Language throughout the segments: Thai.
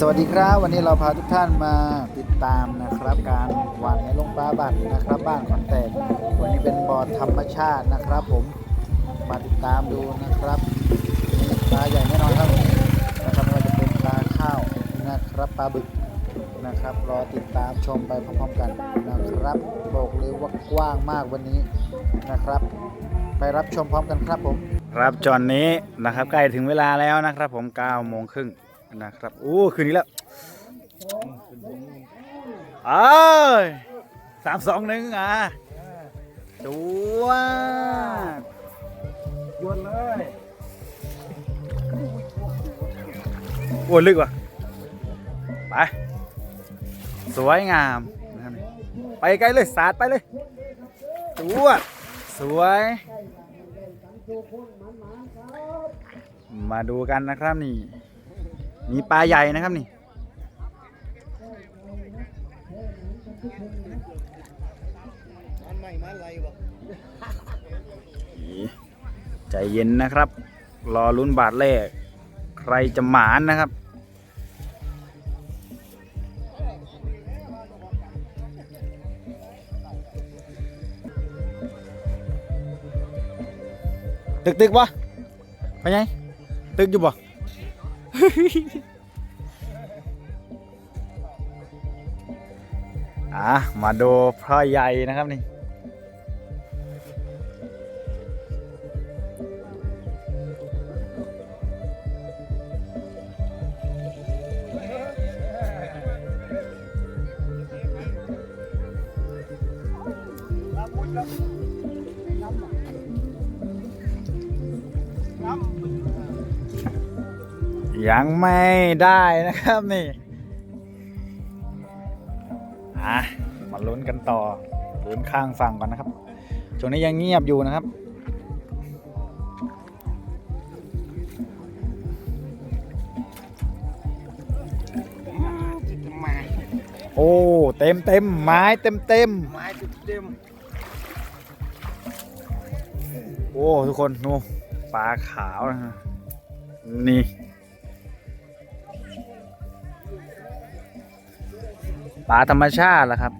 สวัสดีครับ วันนี้เราพาทุกท่านมาติดตามนะครับ การหวานในลงปลาบัตรนะครับ บ้านคอนแตกวันนี้เป็นบ่อธรรมชาตินะครับ ผมมาติดตามดูนะครับปลาใหญ่แน่นอนครับนะครับไม่ว่าจะเป็นปลาข้าวนะครับปลาบึกนะครับ รอติดตามชมไปพร้อมๆกันนะครับ บอกเลยว่ากว้างมากวันนี้นะครับ ไปรับชมพร้อมกันครับผม ครับจอนนี้นะครับใกล้ถึงเวลาแล้วนะครับ ผม9โมงครึ่ง นะครับโอ้คืนนี้แล้วเอ้ยสามสองหนึ่งอะดูว่าโยนเลยโอ้ลึกว่ะไปสวยงามนะครับไปไกลเลยสาดไปเลยดูว่าสวยมาดูกันนะครับนี่ มีปลาใหญ่นะครับนี่ ใจเย็นนะครับ รอลุ้นบาทแรก ใครจะหมานนะครับ ตึกตึกวะไปไงตึกอยู่บ่ อะมาดูพ่อใหญ่นะครับนี่ ยังไม่ได้นะครับนี่อะมาลุ้นกันต่อลุ้นข้างฝั่งก่อนนะครับช่วงนี้ยังเงียบอยู่นะครับจะมาโอ้เต็มเต็มไม้เต็มเต็มไม้เต็มโอ้ ทุกคนนูปลาขาวนะฮะนี่ ปลาธรรมชาติแหละครับ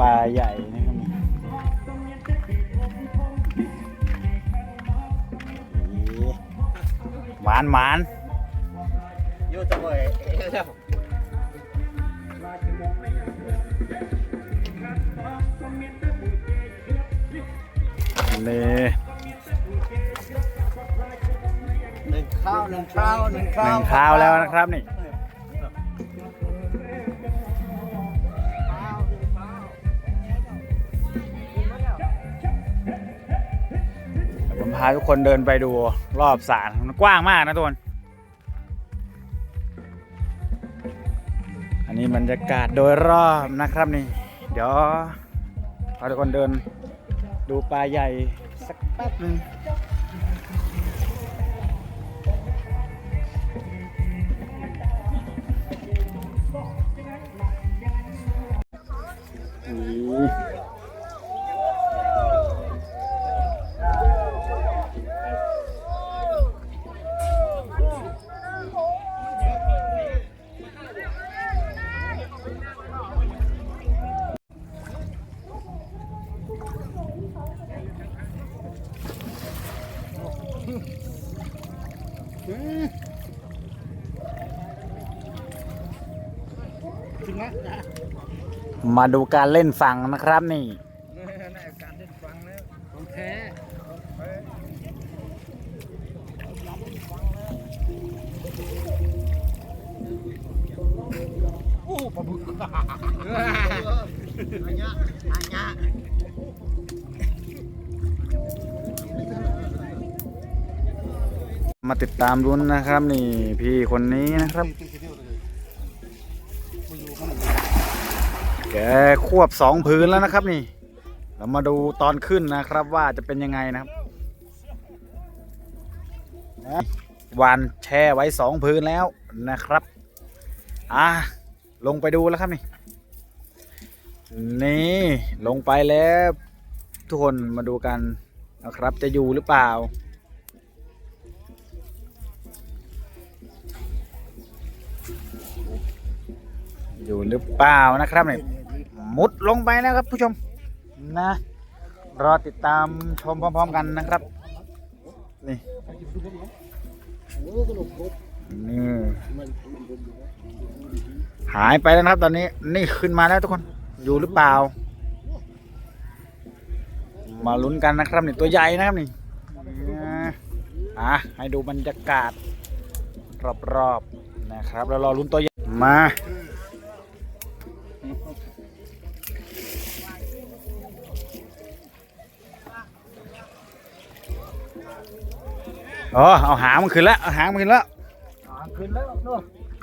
ปลาใหญ่นะครับนี่หมานหมานๆอยู่จะเว้ยเอ้ยแล้วนี่หนึ่งข้าวหนึ่งข้าวหนึ่งหข้าวนึ่งข้าวแล้วนะครับนี่าทุกคนเดินไปดูรอบสระมันกว้างมากนะทุกคน อันนี้บรรยากาศโดยรอบนะครับนี่ เดี๋ยวพาทุกคนเดินดูปลาใหญ่สักแป๊บนึงอ นี่ถึงนะนะมาดูการเล่นฝั่งนะครับนี่ในการเล่นฟังแล้วของแท้โอ้ปลาบึกอันยะอันยะมาติดตามลุ้นนะครับ นี่พี่คนนี้นะครับ แกควบสองพื้นแล้วนะครับนี่ เรามาดูตอนขึ้นนะครับว่าจะเป็นยังไงนะครับนะวานแช่ไว้สองพื้นแล้วนะครับ อะลงไปดูแล้วครับนี่ นี่ลงไปแล้ว ทุกคนมาดูกันนะครับ จะอยู่หรือเปล่า อยู่หรือเปล่านะครับเนี่ยมุดลงไปนะครับผู้ชมนะรอติดตามชมพร้อม ๆ กันนะครับนี่นี่หายไปแล้วนะครับ ตอนนี้นี่ขึ้นมาแล้วทุกคนอยู่หรือเปล่า มาลุ้นกันนะครับนี่ตัวใหญ่นะครับนี่อะให้ดูบรรยากาศรอบๆนะครับ แล้วรอลุ้นตัวใหญ่มา อ๋อเอาหางมันขึ้นแล้วเอาหางมันขึ้นแล้วขึ้นแล้วนู่น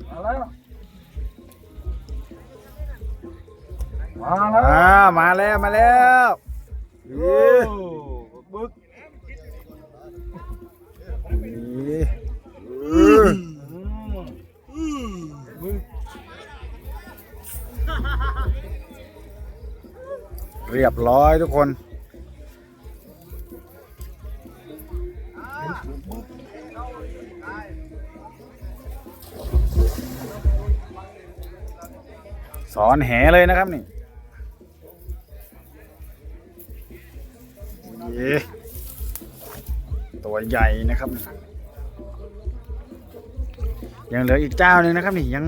มาแล้วมาแล้วอ่ามาแล้วมาแล้วเย้บึกนี่เออบึกเรียบร้อยทุกคน สอนแหเลยนะครับนี่เยตัวใหญ่นะครับ ยังเหลืออีกเจ้าหนึงนะครับนี่ยัง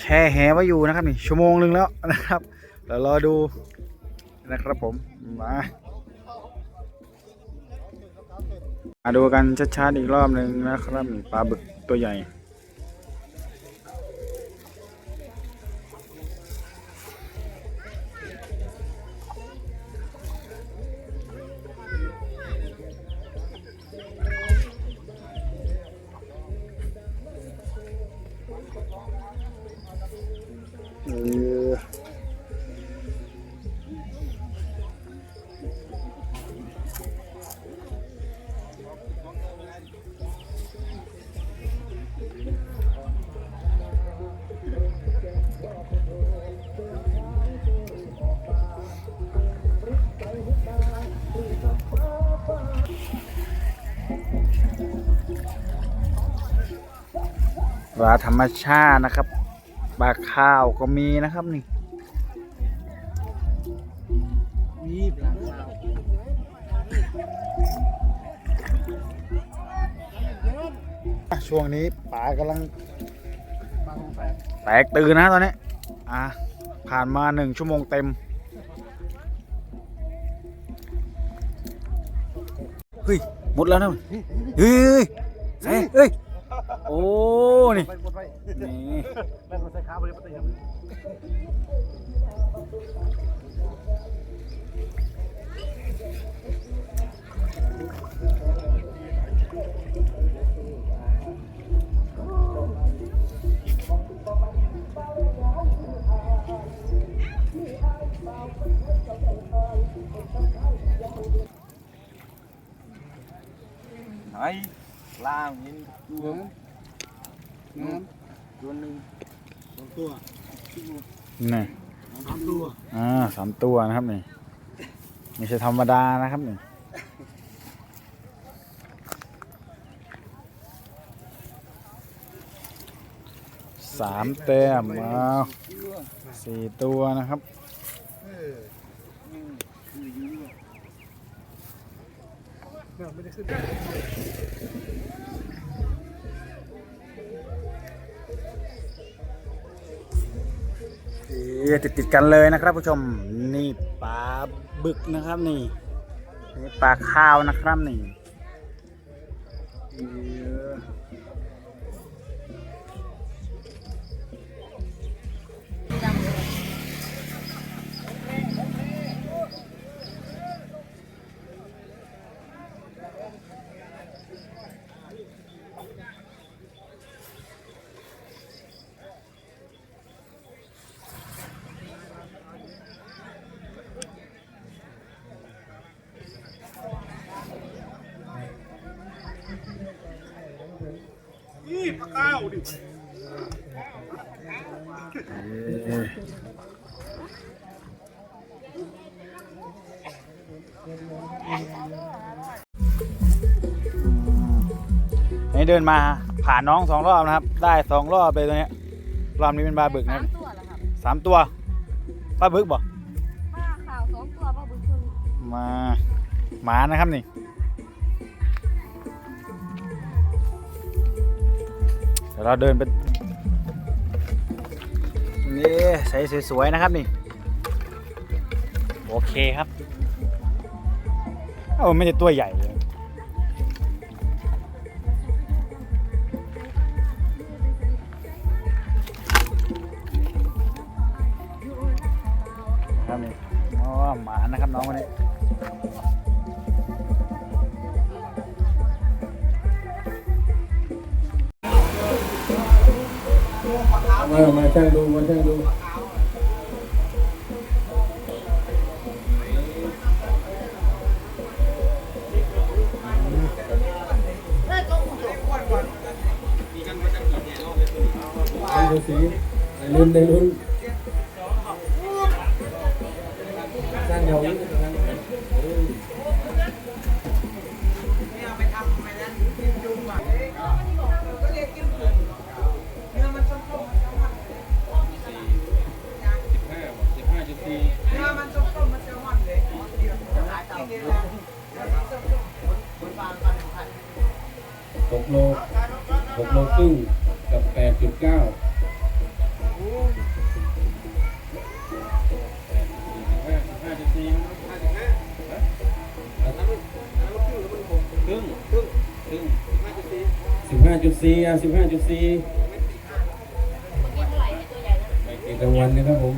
แช่แหไว้อยู่นะครับนี่ชั่วโมงหนึ่งแล้วนะครับเดี๋ยวรอดูนะครับผมมามาดูกันชัดๆอีกรอบหนึ่งนะครับนี่ปลาบึกตัวใหญ่ ปลาธรรมชาตินะครับปลาข้าวก็มีนะครับนี่มีปลาขาวช่วงนี้ปลากำลังแฝดแตกตื่นนะตอนนี้ อะ ผ่านมาหนึ่งชั่วโมงเต็ม เฮ้ย หมดแล้วนะเฮ้ยเฮ้ยเฮ้ย โอ้นี่ไปหมดไปนี่แม่งมันใส่ขาไปเลยปะเตี้ยไหนล่างยินำตัวหนึ่งสองตัว นี่สามตัวอ่าสามตัวนะครับนี่ไม่ใช่ธรรมดานะครับนี่สามแต้มอ้าสี่ตัวนะครับไม่ได้ขึ้น เอ๊ะติดติดกันเลยนะครับผู้ชมนี่ปลาบึกนะครับนี่นี่ปลาข้าวนะครับนี่ เอ๊ะอืมอันนี้เดินมาผ่านน้องสองรอบนะครับ ได้สองรอบเลยตัวเนี้ยรอบนี้เป็นปลาบึกสานะมตัวเหรอครับสามตัวปลาบึกบ่ป้าข่าวสองตัวป้าบุญชนมาหมานะครับนี่ เดี๋ยวเราเดินไปนี่ใส่สวยๆนะครับนี่ โอเคครับ เอ้าไม่ใช่ตัวใหญ่เลย มามาช่างดูมาช่างดูดูสีในรุ่นในรุ่นสร้างเขา หกโลหกโลครึ่งกับแปดจุดเก้าห้าจุดสี่ห้าจุดห้าครึ่งครึ่งครึ่งสิบห้าจุดสี่อะสิบห้าจุดสี่เมื่อกี้เท่าไหร่ไอ้ตัวใหญ่นะไม่เกินกลางวันนะครับผม